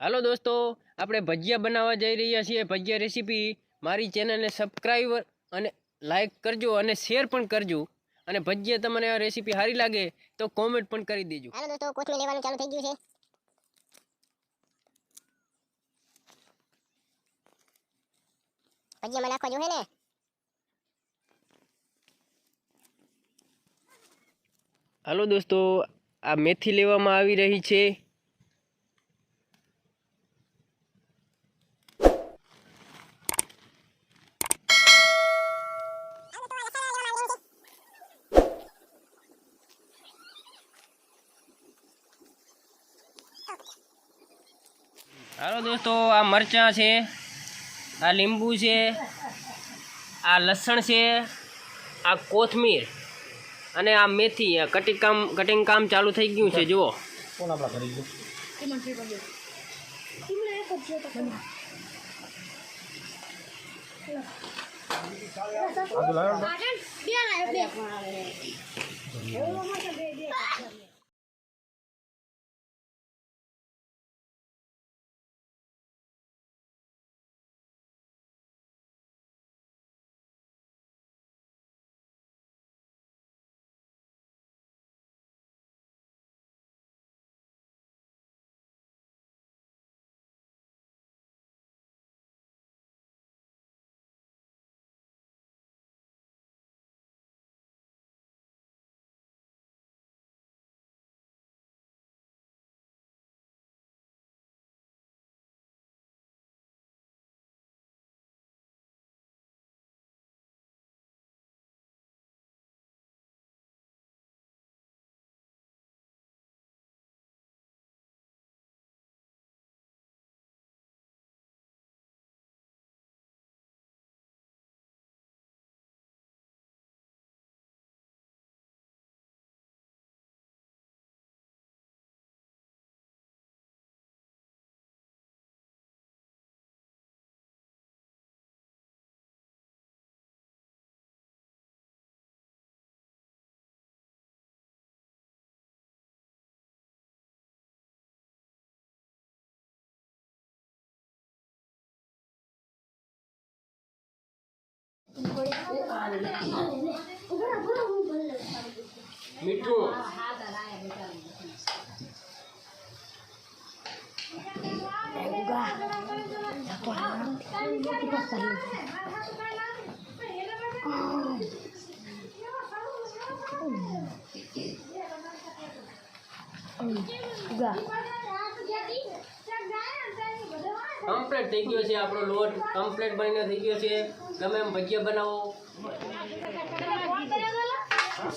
હાલો દોસ્તો આપણે ભજીયા બનાવવા જઈ રહ્યા છીએ. ભજીયા રેસીપી મારી ચેનલને સબસ્ક્રાઈબ અને લાઇક કરજો અને શેર પણ કરજો. અને ભજીયા તમને આ રેસીપી સારી લાગે તો કોમેન્ટ પણ કરી દેજો. હાલો દોસ્તો કોથમીર લેવાનું ચાલુ થઈ ગયું છે. ભજીયામાં નાખવા જોઈએ ને. હાલો દોસ્તો આ મેથી લેવામાં આવી રહી છે. હાલો દોસ્તો આ મરચાં છે આ લીંબુ છે આ લસણ છે આ કોથમીર અને આ મેથી કટિંગ કામ કટિંગ કામ ચાલુ થઈ ગયું છે જુઓ. કોણ આપણા કરી ગયું આજુ લાવ્યો ને? મીઠું કમ્પ્લીટ થઈ ગયો છે આપણો લોટ કમ્પ્લીટ બનીને થઈ ગયો છે ગમે એમ ભજીયા બનાવો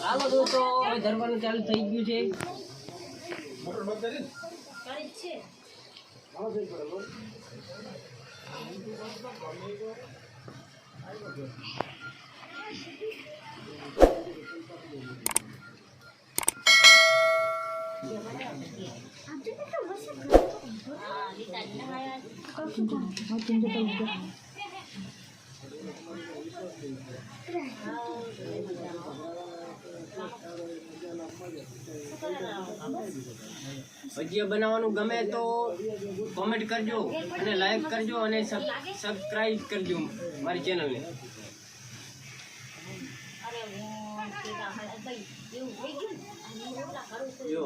હાલો દોસ્તો હવે ધરવાનું ચાલુ થઈ ગયું છે મોટર બંધ કરી ને? ભજીયા બનાવવાનું ગમે તો કોમેન્ટ કરજો અને લાઈક કરજો અને સબસ્ક્રાઈબ કરજો મારી ચેનલને જો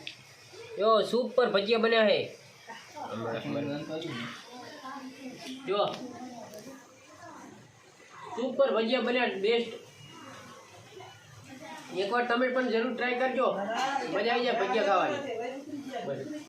જો સૂપ પર ભજીયા બન્યા છે જો. સૂપ પર ભજીયા બન્યા બેસ્ટ એકવાર તમે પણ જરૂર ટ્રાય કરજો. મજા આવી જાય ભજીયા ખાવાની.